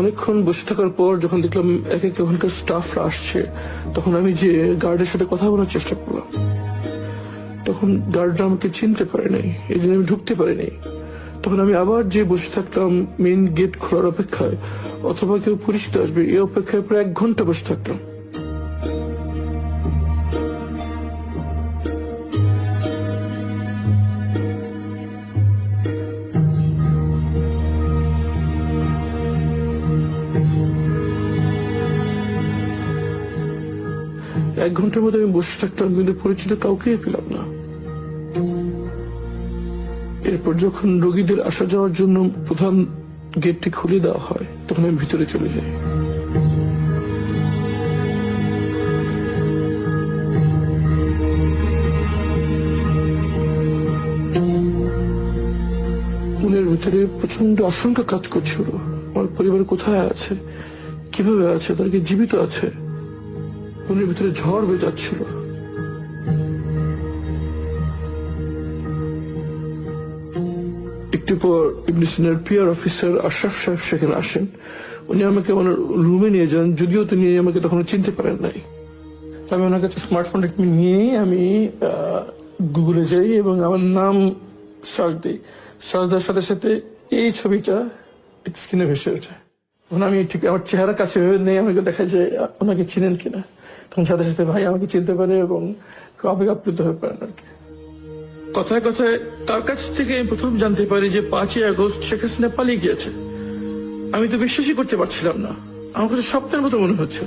অনেকক্ষণ বসে থাকার পর যখন দেখলাম এক এক ওখানকার স্টাফরা আসছে, তখন আমি যে গার্ডের সাথে কথা বলার চেষ্টা করলাম, তখন গার্ডরা আমাকে চিনতে পারে নাই, এই জন্য আমি ঢুকতে পারি নাই। তখন আমি আবার যে বসে থাকতাম মেন গেট খোলার অপেক্ষায়, অথবা কেউ পরিচিত আসবে, এই অপেক্ষায় প্রায় এক ঘণ্টা বসে থাকলাম এক ঘণ্টার মধ্যে আমি বসে থাকলাম কিন্তু পরিচিত কাউকেই পেলাম না। এরপর যখন রোগীদের আসা যাওয়ার জন্য প্রধান গেটটি খুলে দেওয়া হয়, তখন আমি ভিতরে চলে যাই। মনের ভিতরে প্রচণ্ড আশঙ্কা কাজ করছিল। আমার পরিবার কোথায় আছে? কীভাবে আছে? তাদেরকে জীবিত আছে? মনের ভিতরে ঝড় বেয়ে যাচ্ছিল। একটু পর ইবনে সিনার পিআর অফিসার আশরাফ সাহেব সেখানে আসেন। উনি আমাকে আমার রুমে নিয়ে যান, যদিও তিনি আমাকে তখন চিনতে পারেন নাই। আমি ওনার কাছে স্মার্টফোনটা নিয়ে আমি গুগলে যাই এবং আমার নাম সার্চ দিই। সার্চ দেওয়ার সাথে সাথে এই ছবিটা স্ক্রিনে ভেসে ওঠে। তখন আমি ঠিক আমার চেহারা কাছে ভেবে নেই আমাকে দেখা আহ, ওনাকে চিনেন কিনা। তখন সাথে সাথে ভাই আমাকে চিনতে পারে এবং আবেগ আপ্লুত হয়ে পারেন আর কি। কথায় কথায় তার কাছ থেকে আমি প্রথম জানতে পারি যে পাঁচই আগস্ট শেখ হাসিনা পালিয়ে গিয়েছে আমি তো বিশ্বাসই করতে পারছিলাম না। আমার কাছে সপ্তাহের মতো মনে হচ্ছিল।